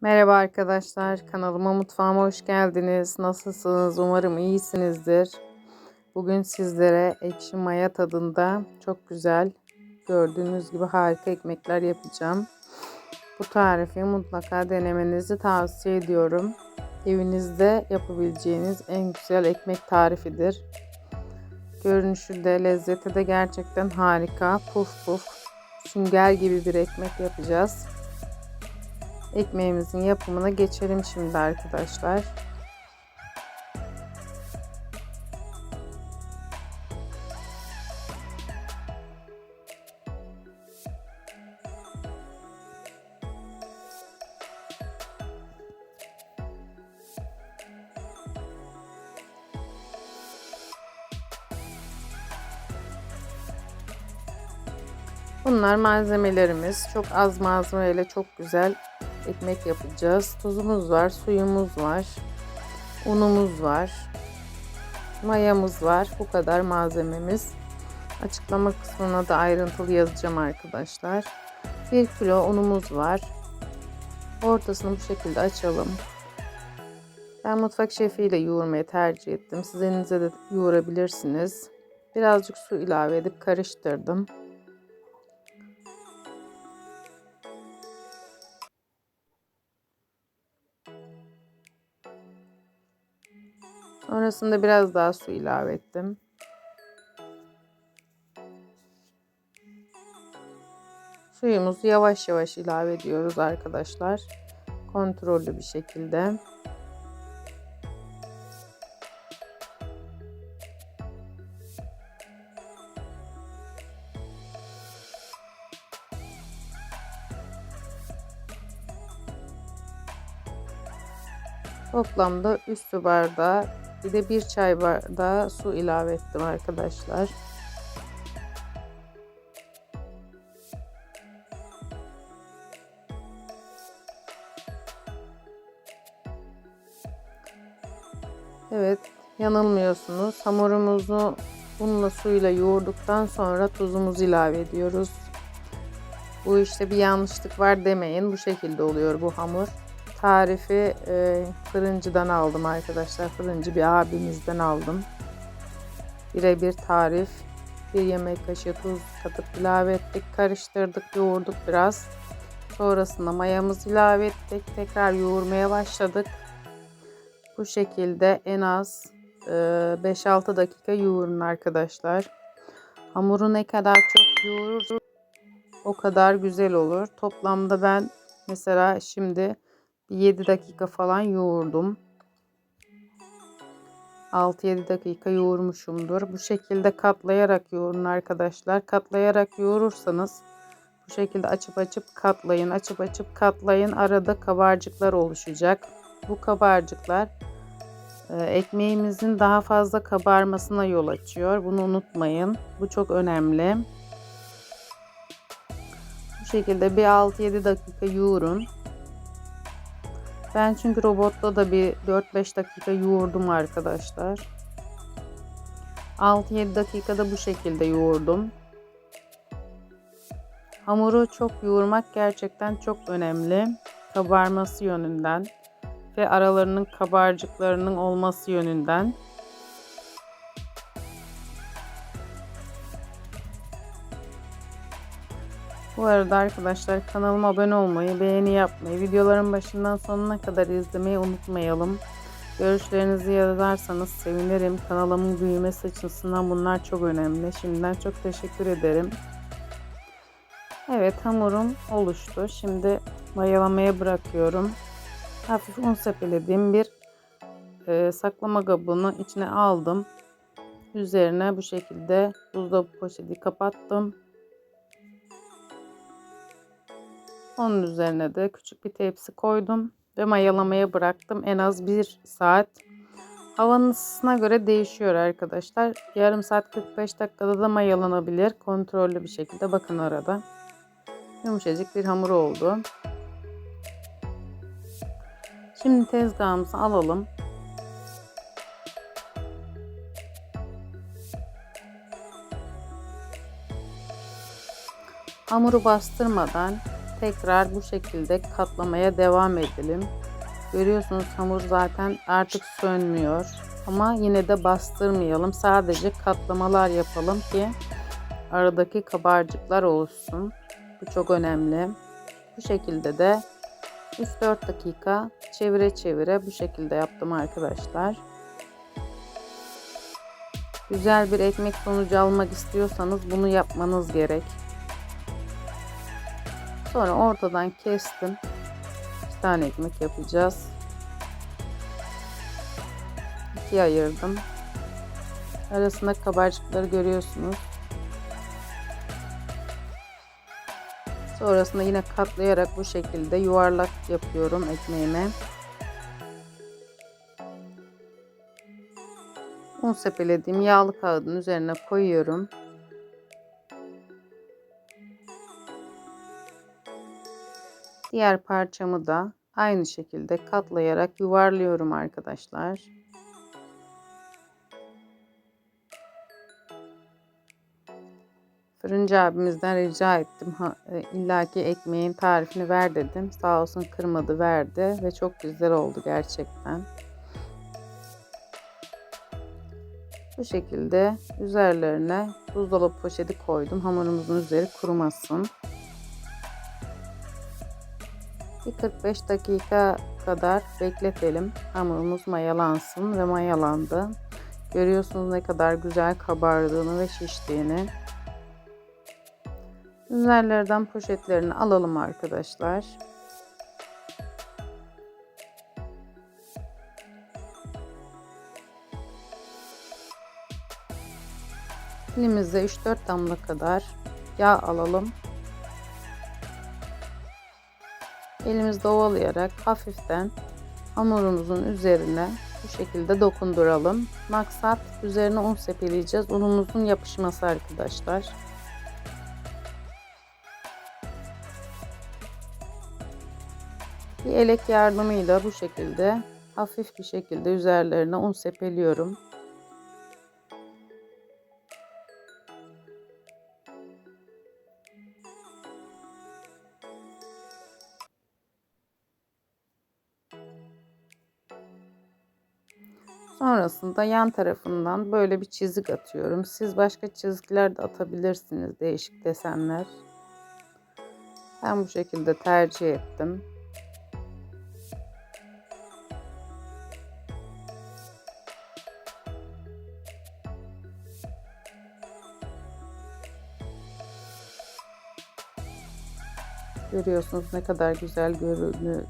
Merhaba arkadaşlar, kanalıma mutfağıma hoş geldiniz. Nasılsınız? Umarım iyisinizdir. Bugün sizlere ekşi maya tadında çok güzel, gördüğünüz gibi harika ekmekler yapacağım. Bu tarifi mutlaka denemenizi tavsiye ediyorum. Evinizde yapabileceğiniz en güzel ekmek tarifidir. Görünüşü de lezzeti de gerçekten harika. Puf puf sünger gibi bir ekmek yapacağız. Ekmeğimizin yapımına geçelim şimdi arkadaşlar. Bunlar malzemelerimiz. Çok az malzemeyle çok güzel ekmek yapacağız. Tuzumuz var, suyumuz var, unumuz var, mayamız var. Bu kadar malzememiz. Açıklama kısmına da ayrıntılı yazacağım arkadaşlar. 1 kilo unumuz var. Ortasını bu şekilde açalım. Ben mutfak şefiyle yoğurmayı tercih ettim. Siz elinize de yoğurabilirsiniz. Birazcık su ilave edip karıştırdım. Sonrasında biraz daha su ilave ettim. Suyumuzu yavaş yavaş ilave ediyoruz arkadaşlar. Kontrollü bir şekilde. Toplamda 3 su bardağı bir de bir çay bardağı su ilave ettim arkadaşlar. Evet yanılmıyorsunuz. Hamurumuzu unla suyla yoğurduktan sonra tuzumuzu ilave ediyoruz. Bu işte bir yanlışlık var demeyin. Bu şekilde oluyor bu hamur tarifi e, fırıncıdan aldım arkadaşlar. Fırıncı bir abimizden aldım. Birebir tarif. Bir yemek kaşığı tuz katıp ilave ettik. Karıştırdık, yoğurduk biraz. Sonrasında mayamızı ilave ettik. Tekrar yoğurmaya başladık. Bu şekilde en az e, 5-6 dakika yoğurun arkadaşlar. Hamuru ne kadar çok yoğurur o kadar güzel olur. Toplamda ben mesela şimdi 7 dakika falan yoğurdum. 6-7 dakika yoğurmuşumdur. Bu şekilde katlayarak yoğurun arkadaşlar. Katlayarak yoğurursanız bu şekilde açıp açıp katlayın. Açıp açıp katlayın. Arada kabarcıklar oluşacak. Bu kabarcıklar e, ekmeğimizin daha fazla kabarmasına yol açıyor. Bunu unutmayın. Bu çok önemli. Bu şekilde bir 6-7 dakika yoğurun. Ben çünkü robotta da bir 4-5 dakika yoğurdum arkadaşlar. 6-7 dakikada bu şekilde yoğurdum. Hamuru çok yoğurmak gerçekten çok önemli. Kabarması yönünden ve aralarının kabarcıklarının olması yönünden. Bu arada arkadaşlar kanalıma abone olmayı, beğeni yapmayı, videoların başından sonuna kadar izlemeyi unutmayalım. Görüşlerinizi yazarsanız sevinirim. Kanalımın büyümesi açısından bunlar çok önemli. Şimdiden çok teşekkür ederim. Evet hamurum oluştu. Şimdi mayalamaya bırakıyorum. Hafif un sepelediğim bir e, saklama kabını içine aldım. Üzerine bu şekilde buzdolabı poşeti kapattım. Onun üzerine de küçük bir tepsi koydum ve mayalamaya bıraktım. En az bir saat. Havanın ısısına göre değişiyor arkadaşlar. Yarım saat 45 dakikada da mayalanabilir. Kontrollü bir şekilde bakın arada. Yumuşacık bir hamur oldu. Şimdi tezgahımızı alalım. Hamuru bastırmadan tekrar bu şekilde katlamaya devam edelim. Görüyorsunuz hamur zaten artık sönmüyor. Ama yine de bastırmayalım. Sadece katlamalar yapalım ki aradaki kabarcıklar olsun. Bu çok önemli. Bu şekilde de 3-4 dakika çevire çevire bu şekilde yaptım arkadaşlar. Güzel bir ekmek sonucu almak istiyorsanız bunu yapmanız gerek. Sonra ortadan kestim. İki tane ekmek yapacağız. İkiye ayırdım. Arasında kabarcıkları görüyorsunuz. Sonrasında yine katlayarak bu şekilde yuvarlak yapıyorum ekmeğime. Un sepelediğim yağlı kağıdın üzerine koyuyorum. Diğer parçamı da aynı şekilde katlayarak yuvarlıyorum arkadaşlar. Fırıncı abimizden rica ettim. Ha, e, illaki ekmeğin tarifini ver dedim. Sağ olsun kırmadı verdi ve çok güzel oldu gerçekten. Bu şekilde üzerlerine buzdolabı poşeti koydum. Hamurumuzun üzeri kurumasın. Bir 45 dakika kadar bekletelim. Hamurumuz mayalansın ve mayalandı. Görüyorsunuz ne kadar güzel kabardığını ve şiştiğini. Üzerlerden poşetlerini alalım arkadaşlar. Elimizde 3-4 damla kadar yağ alalım. Elimizde ovalayarak hafiften hamurumuzun üzerine bu şekilde dokunduralım. Maksat üzerine un sepeleyeceğiz. Unumuzun yapışması arkadaşlar. Bir elek yardımıyla bu şekilde hafif bir şekilde üzerlerine un sepeliyorum. Sonrasında yan tarafından böyle bir çizik atıyorum. Siz başka çizgiler de atabilirsiniz. Değişik desenler. Ben bu şekilde tercih ettim. Görüyorsunuz ne kadar güzel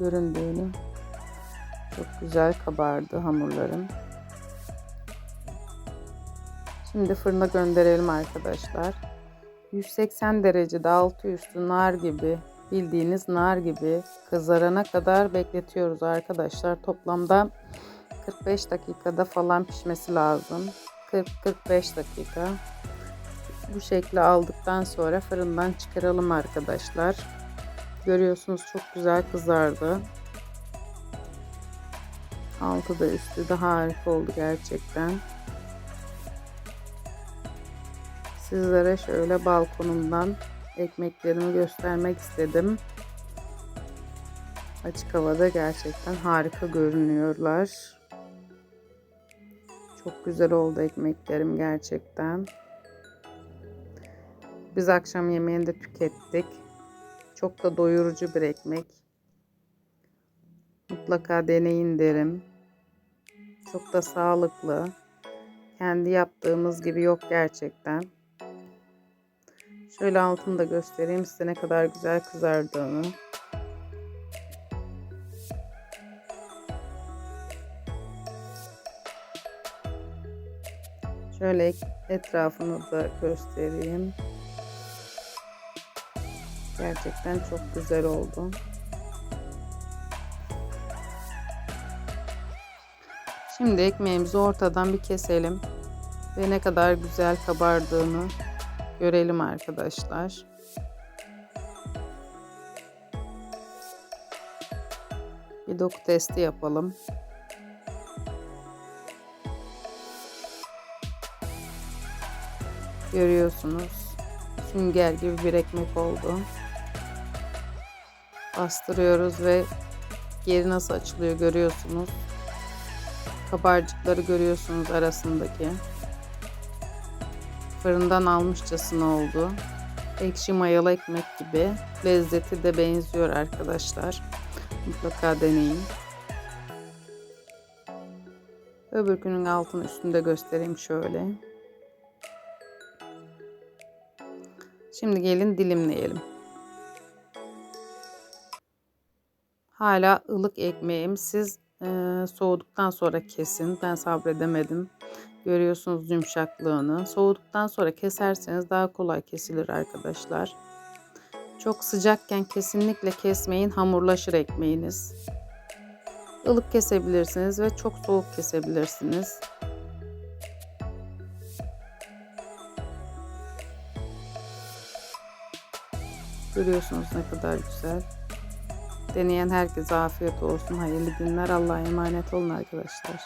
göründüğünü. Çok güzel kabardı hamurlarım. Şimdi fırına gönderelim arkadaşlar. 180 derecede altı üstü nar gibi bildiğiniz nar gibi kızarana kadar bekletiyoruz arkadaşlar. Toplamda 45 dakikada falan pişmesi lazım. 40-45 dakika. Bu şekli aldıktan sonra fırından çıkaralım arkadaşlar. Görüyorsunuz çok güzel kızardı. Altı da üstü de harika oldu gerçekten. Sizlere şöyle balkonumdan ekmeklerimi göstermek istedim. Açık havada gerçekten harika görünüyorlar. Çok güzel oldu ekmeklerim gerçekten. Biz akşam yemeğini de tükettik. Çok da doyurucu bir ekmek. Mutlaka deneyin derim. Çok da sağlıklı. Kendi yaptığımız gibi yok gerçekten. Şöyle altını da göstereyim size ne kadar güzel kızardığını. Şöyle etrafını da göstereyim. Gerçekten çok güzel oldu. Şimdi ekmeğimizi ortadan bir keselim. Ve ne kadar güzel kabardığını görelim arkadaşlar. Bir doku testi yapalım. Görüyorsunuz. Sünger gibi bir ekmek oldu. bastırıyoruz ve geri nasıl açılıyor görüyorsunuz. Kabarcıkları görüyorsunuz arasındaki. Fırından almışçasına oldu. Ekşi mayalı ekmek gibi. Lezzeti de benziyor arkadaşlar. Mutlaka deneyin. Öbürkünün altını üstünde göstereyim şöyle. Şimdi gelin dilimleyelim. Hala ılık ekmeğim. Siz e, soğuduktan sonra kesin. Ben sabredemedim. Görüyorsunuz yumuşaklığını. Soğuduktan sonra keserseniz daha kolay kesilir arkadaşlar. Çok sıcakken kesinlikle kesmeyin. Hamurlaşır ekmeğiniz. Ilık kesebilirsiniz ve çok soğuk kesebilirsiniz. Görüyorsunuz ne kadar güzel. Deneyen herkese afiyet olsun. Hayırlı günler. Allah'a emanet olun arkadaşlar.